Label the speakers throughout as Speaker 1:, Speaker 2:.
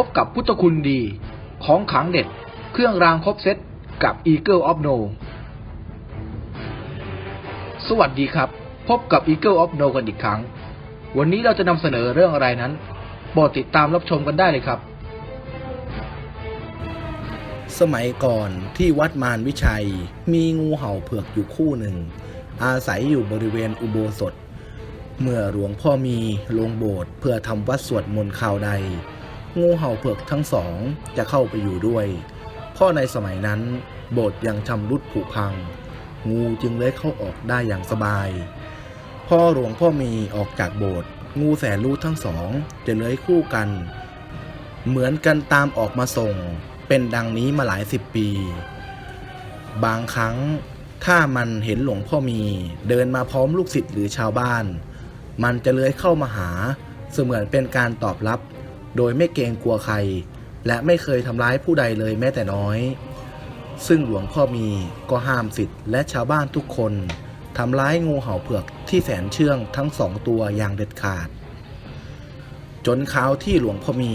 Speaker 1: พบกับพุทธคุณดี ของขังเด็ด เครื่องรางครบเซตกับ Eagle of No สวัสดีครับ พบกับ Eagle of No กันอีกครั้ง วันนี้เราจะนำเสนอเรื่องอะไรนั้นโปรดติดตามรับชมกันได้เลยครับ
Speaker 2: สมัยก่อนที่วัดมารวิชัย มีงูเห่าเผือกอยู่คู่หนึ่ง อาศัยอยู่บริเวณอุโบสถ เมื่อหลวงพ่อมีลงโบสถ์เพื่อทำวัดสวดมนต์ข่าวใด งูเห่าเผือกทั้งสองจะเข้าไปอยู่ด้วยเพราะในสมัยนั้นโบสถ์ยังชำรุดผุพัง งูจึงเลื้อยเข้าออกได้อย่างสบาย พ่อหลวงพ่อมีออกจากโบสถ์งูแสนรู้ทั้งสองจะเลื้อยคู่กัน เหมือนกันตามออกมาส่ง เป็นดังนี้มาหลายสิบปี บางครั้งถ้ามันเห็นหลวงพ่อมีเดินมาพร้อมลูกศิษย์หรือชาวบ้าน มันจะเลื้อยเข้ามาหา เสมือนเป็นการตอบรับ โดยไม่เกรงกลัวใคร และไม่เคยทำร้ายผู้ใดเลยแม้แต่น้อย ซึ่งหลวงพ่อมีก็ห้ามศิษย์และชาวบ้านทุกคนทำร้ายงูเห่าเผือกที่แสนเชื่องทั้งสองตัวอย่างเด็ดขาด จนคราวที่หลวงพ่อมี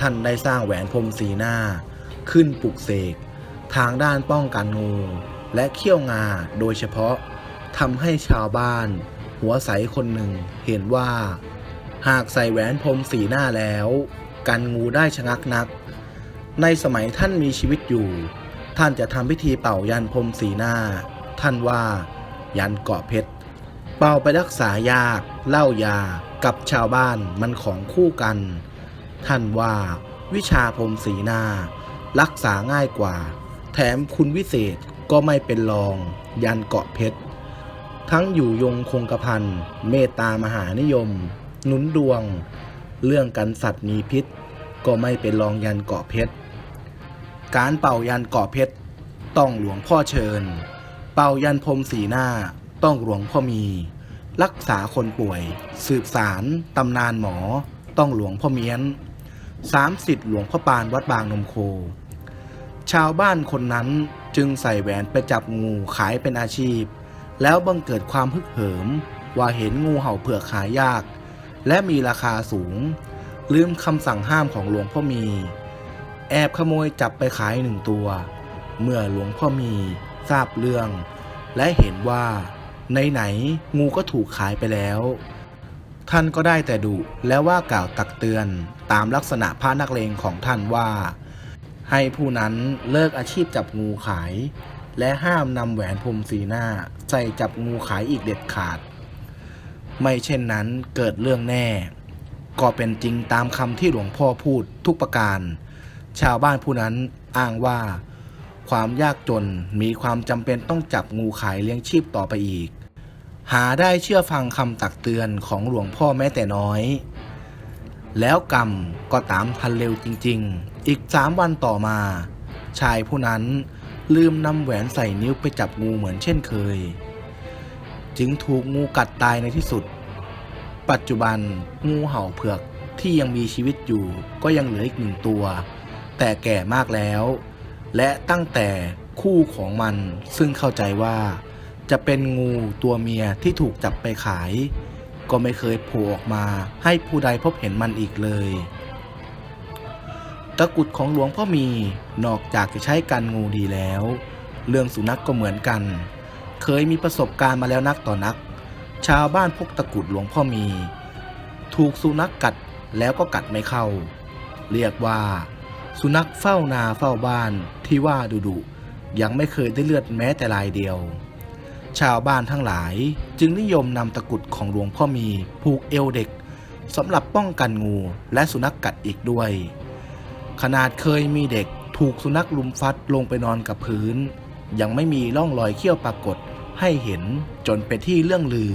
Speaker 2: ท่านได้สร้างแหวนพรมสีหน้า ขึ้นปลุกเสก ทางด้านป้องกันงู และเขี้ยวงาโดยเฉพาะทำให้ชาวบ้าน หัวใสคนหนึ่งเห็นว่า หากใส่แหวนพรมสีหน้าแล้ว กันงูได้ชะงักนัก ในสมัยท่านมีชีวิตอยู่ ท่านจะทำพิธีเป่ายันพรมสีหน้า ท่านว่า ยันเกาะเพชร เป่าไปรักษายากเล่ายากับชาวบ้านมันของคู่กัน ท่านว่า วิชาพรมสีหน้า รักษาง่ายกว่า แถมคุณวิเศษก็ไม่เป็นรอง ยันเกาะเพชร ทั้งอยู่ยงคงกระพันเมตตามหานิยม หนุนดวง เรื่องกันสัตว์มีพิษ ก็ไม่เป็นรองยันเกาะเพชร การเป่ายันเกาะเพชรต้องหลวงพ่อเชิญ เป่ายันพรมสีหน้าต้องหลวงพ่อมี รักษาคนป่วย สืบสารตำนานหมอ ต้องหลวงพ่อเมียนสามสิทธิ์หลวงพ่อปานวัดบางนมโค ชาวบ้านคนนั้นจึงใส่แหวนไปจับงูขายเป็นอาชีพ แล้วบังเกิดความฮึกเหิม ว่าเห็นงูเห่าเผือกขายยาก และมีราคาสูง ลืมคำสั่งห้ามของหลวงพ่อมี แอบขโมยจับไปขายหนึ่งตัว เมื่อหลวงพ่อมีทราบเรื่อง และเห็นว่าในไหนงูก็ถูกขายไปแล้ว ท่านก็ได้แต่ดุและว่ากล่าวตักเตือนตามลักษณะพระนักเลงของท่านว่า ให้ผู้นั้นเลิกอาชีพจับงูขาย และห้ามนำแหวนพรมสีหน้าใส่จับงูขายอีกเด็ดขาด ไม่เช่นนั้นเกิดเรื่องแน่ ก็เป็นจริงตามคำที่หลวงพ่อพูดทุกประการ ชาวบ้านผู้นั้นอ้างว่า ความยากจนมีความจำเป็นต้องจับงูขายเลี้ยงชีพต่อไปอีก หาได้เชื่อฟังคำตักเตือนของหลวงพ่อแม้แต่น้อย แล้วกรรมก็ตามทันเร็วจริง ๆ อีกสามวันต่อมา ชายผู้นั้นลืมนำแหวนใส่นิ้วไปจับงูเหมือนเช่นเคย จึงถูกงูกัดตายในที่สุด ปัจจุบันงูเห่าเผือกที่ยังมีชีวิตอยู่ก็ยังเหลืออีกหนึ่งตัว แต่แก่มากแล้ว และตั้งแต่คู่ของมันซึ่งเข้าใจว่า จะเป็นงูตัวเมียที่ถูกจับไปขาย ก็ไม่เคยโผล่ออกมาให้ผู้ใดพบเห็นมันอีกเลย ตะกุดของหลวงพ่อมีนอกจากจะใช้กันงูดีแล้ว เรื่องสุนัขกก็เหมือนกัน เคยมีประสบการณ์มาแล้วนักต่อนัก ชาวบ้านพกตะกุดหลวงพ่อมี ถูกสุนัขกกัดแล้วก็กัดไม่เข้า เรียกว่า สุนัขเฝ้านาเฝ้าบ้านที่ว่าดุดุยังไม่เคยได้เลือดแม้แต่ลายเดียว ชาวบ้านทั้งหลายจึงนิยมนำตะกุดของหลวงพ่อมีผูกเอวเด็กสำหรับป้องกันงูและสุนัขกกัดอีกด้วย ขนาดเคยมีเด็กถูกสุนัขลุมฟัดลงไปนอนกับพื้น ยังไม่มีร่องรอยเขี้ยวปรากฏ ให้เห็นจนเป็นที่เรื่องลือ